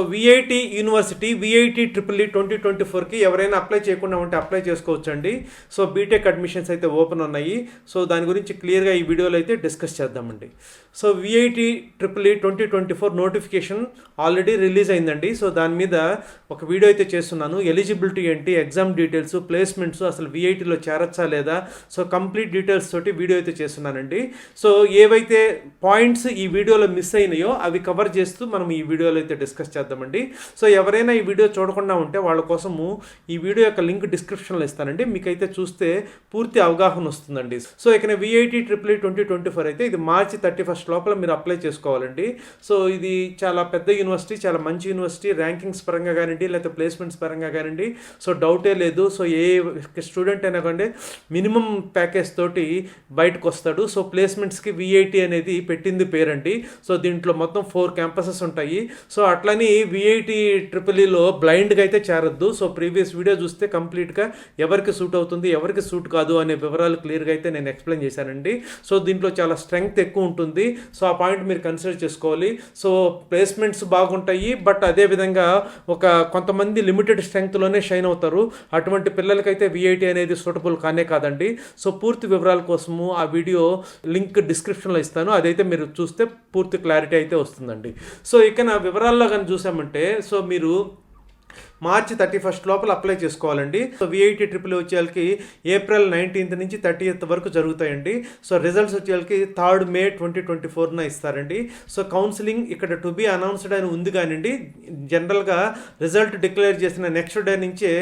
So VIT university VIT triple E twenty twenty ఫోర్కి ఎవరైనా apply చేయకుండా ఉంటే అప్లై చేసుకోవచ్చండి. సో బీటెక్ అడ్మిషన్స్ అయితే ఓపెన్ ఉన్నాయి. సో దాని గురించి క్లియర్గా ఈ వీడియోలో అయితే డిస్కస్ చేద్దామండి. So VIT triple E twenty twenty four notification already release అయిందండి. సో దాని మీద ఒక వీడియో అయితే చేస్తున్నాను. ఎలిజిబిలిటీ ఏంటి? ఎగ్జామ్ డీటెయిల్స్ ప్లేస్మెంట్స్ అసలు విఐటిలో చేరచ్చా లేదా? సో కంప్లీట్ డీటెయిల్స్ తోటి వీడియో అయితే చేస్తున్నానండి. సో ఏవైతే పాయింట్స్ ఈ వీడియోలో మిస్ అయినాయో అవి కవర్ చేస్తూ మనం ఈ వీడియోలో అయితే డిస్కస్ చేద్దామండి. సో ఎవరైనా ఈ వీడియో చూడకుండా ఉంటే వాళ్ళ కోసము ఈ వీడియో యొక్క లింక్ డిస్క్రిప్షన్లో ఇస్తానండి. మీకైతే చూస్తే పూర్తి అవగాహన వస్తుందండి. సో ఇక VIT triple twenty twenty four అయితే ఇది మార్చి థర్టీ ఫస్ట్ లోపల మీరు అప్లై చేసుకోవాలండి. సో ఇది చాలా పెద్ద యూనివర్సిటీ చాలా మంచి యూనివర్సిటీ. ర్యాంకింగ్స్ పరంగా కానివ్వండి లేకపోతే ప్లేస్మెంట్స్ పరంగా కానివ్వండి. సో డౌటే లేదు. సో ఏ స్టూడెంట్ అయినా కానీ మినిమం ప్యాకేజ్ తోటి బయటకు వస్తాడు. సో ప్లేస్మెంట్స్కి విఐటి అనేది పెట్టింది పేరండి. సో దీంట్లో మొత్తం ఫోర్ క్యాంపసెస్ ఉంటాయి. సో అట్లని విఐటి ట్రిపుల్ ఈలో బ్లైండ్గా అయితే చేరొద్దు. సో ప్రీవియస్ వీడియో చూస్తే కంప్లీట్గా ఎవరికి సూట్ అవుతుంది ఎవరికి సూట్ కాదు అనే వివరాలు క్లియర్గా అయితే నేను ఎక్స్ప్లెయిన్ చేశానండి. సో దీంట్లో చాలా స్ట్రెంగ్త్ ఎక్కువ ఉంటుంది. సో ఆ పాయింట్ మీరు కన్సిడర్ చేసుకోవాలి. సో ప్లేస్మెంట్స్ బాగుంటాయి. బట్ అదేవిధంగా ఒక కొంతమంది లిమిటెడ్ స్ట్రెంగ్త్లోనే షైన్ అవుతారు. అటువంటి పిల్లలకైతే విఐటి అనేది సూటబుల్ కానే కాదండి. సో పూర్తి వివరాల కోసము ఆ వీడియో లింక్ డిస్క్రిప్షన్లో ఇస్తాను. అదైతే మీరు చూస్తే పూర్తి క్లారిటీ అయితే వస్తుందండి. సో ఇక నా వివరాల్లో కానీ చూసామంటే సో మీరు మార్చి థర్టీ ఫస్ట్ లోపల అప్లై చేసుకోవాలండి. సో విఐటి ట్రిపుల్ వచ్చేళ్ళకి ఏప్రిల్ నైన్టీన్త్ నుంచి థర్టీఎత్ వరకు జరుగుతాయండి. సో రిజల్ట్స్ వచ్చేళ్ళకి థర్డ్ మే ట్వంటీ ట్వంటీ ఫోర్న ఇస్తారండి. సో కౌన్సిలింగ్ ఇక్కడ టు బి అనౌన్స్డ్ అని ఉంది కానివ్వండి. జనరల్గా రిజల్ట్ డిక్లేర్ చేసిన నెక్స్ట్ డే నుంచే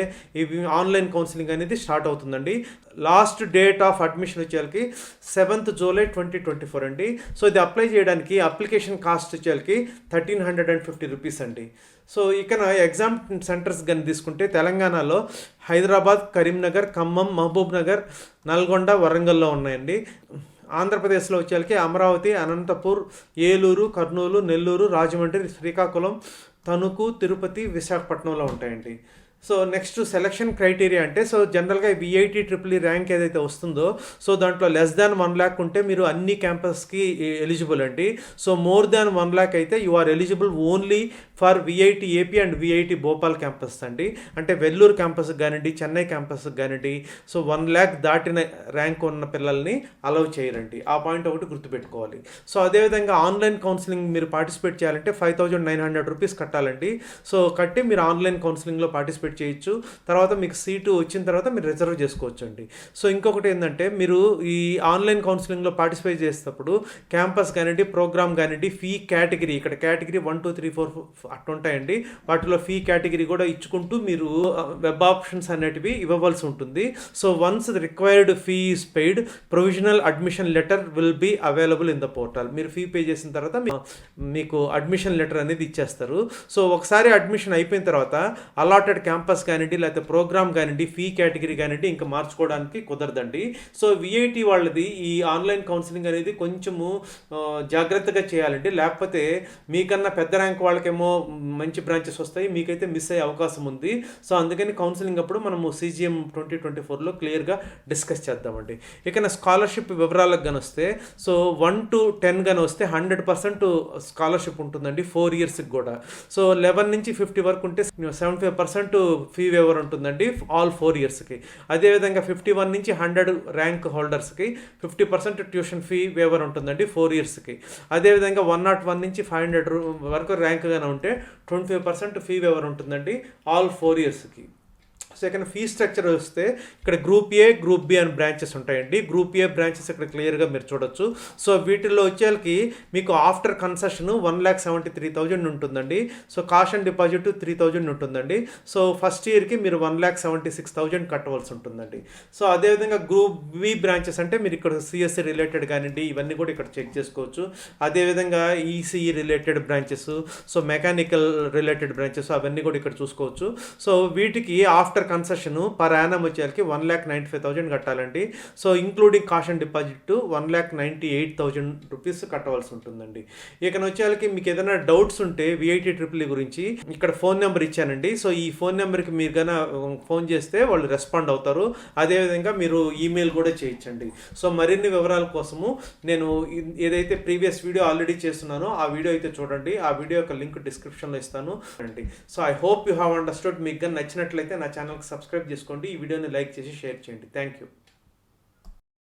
ఈ ఆన్లైన్ కౌన్సిలింగ్ అనేది స్టార్ట్ అవుతుందండి. Last date of admission వచ్చేళ్ళకి seventh July twenty twenty four అండి. సో ఇది అప్లై చేయడానికి application cost వచ్చేళ్ళకి thirteen hundred and fifty rupees అండి. సో ఇక్కడ ఎగ్జామ్ సెంటర్స్ కానీ తీసుకుంటే తెలంగాణలో హైదరాబాద్ కరీంనగర్ ఖమ్మం మహబూబ్ నగర్ నల్గొండ వరంగల్లో ఉన్నాయండి. ఆంధ్రప్రదేశ్లో వచ్చేసరికి అమరావతి అనంతపూర్ ఏలూరు కర్నూలు నెల్లూరు రాజమండ్రి శ్రీకాకుళం తణుకు తిరుపతి విశాఖపట్నంలో ఉంటాయండి. సో నెక్స్ట్ సెలక్షన్ క్రైటీరియా అంటే సో జనరల్గా విఐటి ట్రిపుల్ ఈ ర్యాంక్ ఏదైతే వస్తుందో సో దాంట్లో లెస్ దాన్ వన్ ల్యాక్ ఉంటే మీరు అన్ని క్యాంపస్కి ఎలిజిబుల్ అండి. So more than one lakh అయితే you are eligible only for VIT AP and VIT Bhopal campus అండి. అంటే వెల్లూరు క్యాంపస్ కానివ్వండి చెన్నై క్యాంపస్ కానివ్వండి సో వన్ ల్యాక్ దాటిన ర్యాంక్ ఉన్న పిల్లల్ని అలౌ చేయరండి. ఆ పాయింట్ ఒకటి గుర్తుపెట్టుకోవాలి. సో అదేవిధంగా ఆన్లైన్ కౌన్సిలింగ్ మీరు పార్టిసిపేట్ చేయాలంటే five thousand nine hundred rupees కట్టాలండి. సో కట్టి మీరు ఆన్లైన్ కౌన్సిలింగ్లో పార్టిసిపేట్ చేయొచ్చు. తర్వాత మీకు సీటు వచ్చిన తర్వాత మీరు రిజర్వ్ చేసుకోవచ్చు అండి సో ఇంకొకటి ఏంటంటే మీరు ఈ ఆన్లైన్ కౌన్సిలింగ్లో పార్టిసిపేట్ చేసేటప్పుడు క్యాంపస్ కానివ్వండి ప్రోగ్రామ్ కానివ్వండి ఫీ కేటగిరీ ఇక్కడ category one two three four అట్టుంటాయండి. వాటిలో ఫీ కేటగిరీ కూడా ఇచ్చుకుంటూ మీరు వెబ్ ఆప్షన్స్ అనేటివి ఇవ్వవలసి ఉంటుంది. So once required fee is paid provisional admission letter will be available in the portal మీరు ఫీ పే చేసిన తర్వాత మీకు అడ్మిషన్ లెటర్ అనేది ఇచ్చేస్తారు. సో ఒకసారి అడ్మిషన్ అయిపోయిన తర్వాత అలాటెడ్ క్యాంపస్ కానివ్వండి లేకపోతే ప్రోగ్రామ్ కానివ్వండి ఫీ కేటగిరీ కానివ్వండి ఇంకా మార్చుకోవడానికి కుదరదండి. సో విఐటి వాళ్ళది ఈ ఆన్లైన్ కౌన్సిలింగ్ అనేది కొంచెము జాగ్రత్తగా చేయాలండి. లేకపోతే మీకన్నా పెద్ద ర్యాంక్ వాళ్ళకేమో మంచి బ్రాంచెస్ వస్తాయి మీకైతే మిస్ అయ్యే అవకాశం ఉంది. సో అందుకని కౌన్సిలింగ్ అప్పుడు మనము సీజీఎం ట్వంటీ ట్వంటీ ఫోర్లో క్లియర్గా డిస్కస్ చేద్దామండి. ఇక నా స్కాలర్షిప్ వివరాలకు కానీ వస్తే సో వన్ టు టెన్ కానీ వస్తే హండ్రెడ్ పర్సెంట్ స్కాలర్షిప్ ఉంటుందండి ఫోర్ ఇయర్స్కి కూడా. సో లెవెన్ నుంచి ఫిఫ్టీ వరకు ఉంటే seventy five percent fee waiver ఉంటుందండి ఆల్ ఫోర్ ఇయర్స్కి అదేవిధంగా ఫిఫ్టీ వన్ నుంచి hundred rank హోల్డర్స్కి fifty percent tuition fee waiver ఉంటుందండి ఫోర్ ఇయర్స్కి అదేవిధంగా వన్ నాట్ వన్ నుంచి ఫైవ్ హండ్రెడ్ వరకు ర్యాంక్గానే ఉంటే twenty five percent fee waiver ఉంటుందండి ఆల్ ఫోర్ ఇయర్స్కి. సెకండ్ ఫీ స్ట్రక్చర్ వస్తే ఇక్కడ గ్రూప్ ఏ గ్రూప్ బి అని బ్రాంచెస్ ఉంటాయండి. గ్రూప్ ఏ బ్రాంచెస్ ఇక్కడ క్లియర్గా మీరు చూడొచ్చు. సో వీటిల్లో వచ్చేకి మీకు after concession one lakh seventy three thousand ఉంటుందండి. So cash and deposit three thousand ఉంటుందండి. సో ఫస్ట్ ఇయర్కి మీరు one lakh seventy six thousand కట్టవలసి ఉంటుందండి. సో అదేవిధంగా గ్రూప్ బి బ్రాంచెస్ అంటే మీరు ఇక్కడ సిఎస్సి రిలేటెడ్ కానివ్వండి ఇవన్నీ కూడా ఇక్కడ చెక్ చేసుకోవచ్చు. అదేవిధంగా ECE related branches so mechanical related branches అవన్నీ కూడా ఇక్కడ చూసుకోవచ్చు. సో వీటికి ఆఫ్టర్ కన్సెషన్ పర్ యానం వచ్చేసరికి one lakh ninety five thousand కట్టాలండి. So including caution deposit one lakh ninety eight thousand rupees కట్టవలసి ఉంటుందండి. ఇక వచ్చేసరికి మీకు ఏదైనా డౌట్స్ ఉంటే విఐటీ ట్రిపుల్ e గురించి ఇక్కడ ఫోన్ నెంబర్ ఇచ్చానండి. సో ఈ ఫోన్ నెంబర్కి మీరు కన్నా ఫోన్ చేస్తే వాళ్ళు రెస్పాండ్ అవుతారు. అదేవిధంగా మీరు ఈమెయిల్ కూడా చేయించండి. సో మరిన్ని వివరాల కోసము నేను ఏదైతే ప్రీవియస్ వీడియో ఆల్రెడీ చేస్తున్నానో ఆ వీడియో అయితే చూడండి. ఆ వీడియో యొక్క లింక్ డిస్క్రిప్షన్లో ఇస్తాను. అండి. So I hope you have understood మీకు నచ్చినట్లయితే నా ఛానల్కి సబ్స్క్రైబ్ చేసుకోండి. ఈ వీడియోని లైక్ చేసి షేర్ చేయండి. Thank you